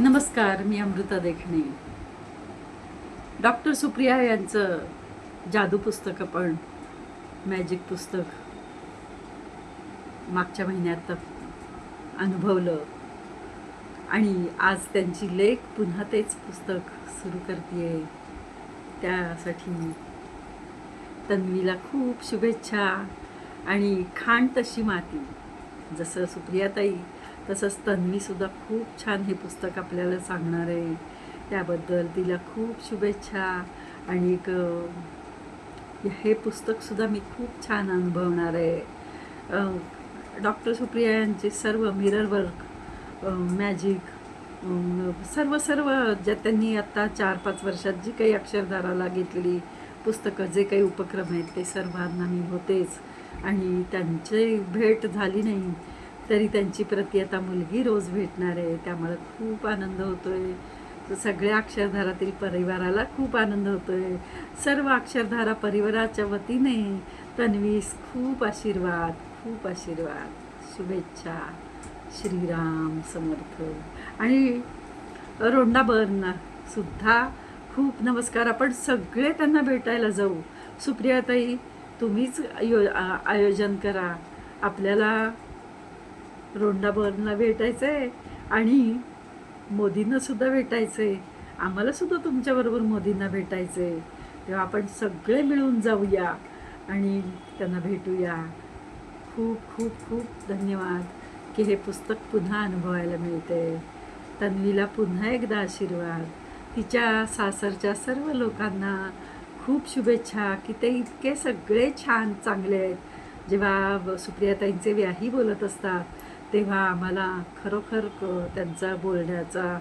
नमस्कार मी अमृता देखणे. डॉक्टर सुप्रिया यांचं जादू पुस्तक आपण मॅजिक पुस्तक मागच्या महिन्यात अनुभवलं. आणि आज त्यांची लेख पुन्हा तेच पुस्तक सुरू करते त्यासाठी तन्वीला खूप शुभेच्छा. आणि खाण तशी माती. जसं सुप्रियाताई तसंच तन्वीसुद्धा खूप छान हे पुस्तक आपल्याला सांगणार आहे. त्याबद्दल तिला खूप शुभेच्छा आणि एक हे पुस्तकसुद्धा मी खूप छान अनुभवणार आहे. डॉक्टर सुप्रिया यांचे सर्व मिरर वर्क मॅजिक सर्व सर्व ज्या त्यांनी आत्ता चार पाच वर्षात जी काही अक्षरधाराला घेतलेली पुस्तकं जे काही उपक्रम आहेत ते सर्वांना मी होतेच. आणि त्यांची भेट झाली नाही तरी त्यांची प्रति आता मुलगी रोज भेटणार आहे त्यामुळे खूप आनंद होतोय. आहे सगळ्या अक्षरधारातील परिवाराला खूप आनंद होतोय. सर्व अक्षरधारा परिवाराच्या वतीने तन्वीस खूप आशीर्वाद खूप आशीर्वाद. शुभेच्छा. श्रीराम समर्थ. आणि रोंडाबरना सुद्धा खूप नमस्कार. आपण सगळे त्यांना भेटायला जाऊ. सुप्रियाताई तुम्हीच आयो आयोजन करा. आपल्याला रोंडाभरना भेटायचं आहे आणि मोदींनासुद्धा भेटायचं आहे आम्हालासुद्धा तुमच्याबरोबर मोदींना भेटायचं आहे तेव्हा आपण सगळे मिळून जाऊया आणि त्यांना भेटूया. खूप खूप खूप धन्यवाद की हे पुस्तक पुन्हा अनुभवायला मिळते. तन्वीला पुन्हा एकदा आशीर्वाद. तिच्या सासरच्या सर्व लोकांना खूप शुभेच्छा की ते इतके सगळे छान चांगले आहेत. जेव्हा सुप्रियाताईंचे व्याही बोलत असतात तेव्हा आम्हाला खरोखर क- त्यांचा बोलण्याचा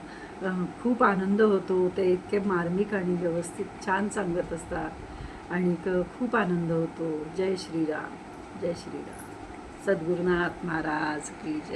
खूप आनंद होतो. ते इतके मार्मिक आणि व्यवस्थित छान सांगत असतात. आणि क- खूप आनंद होतो. जय श्रीराम. जय श्रीराम. सद्गुरुनाथ महाराज की जय.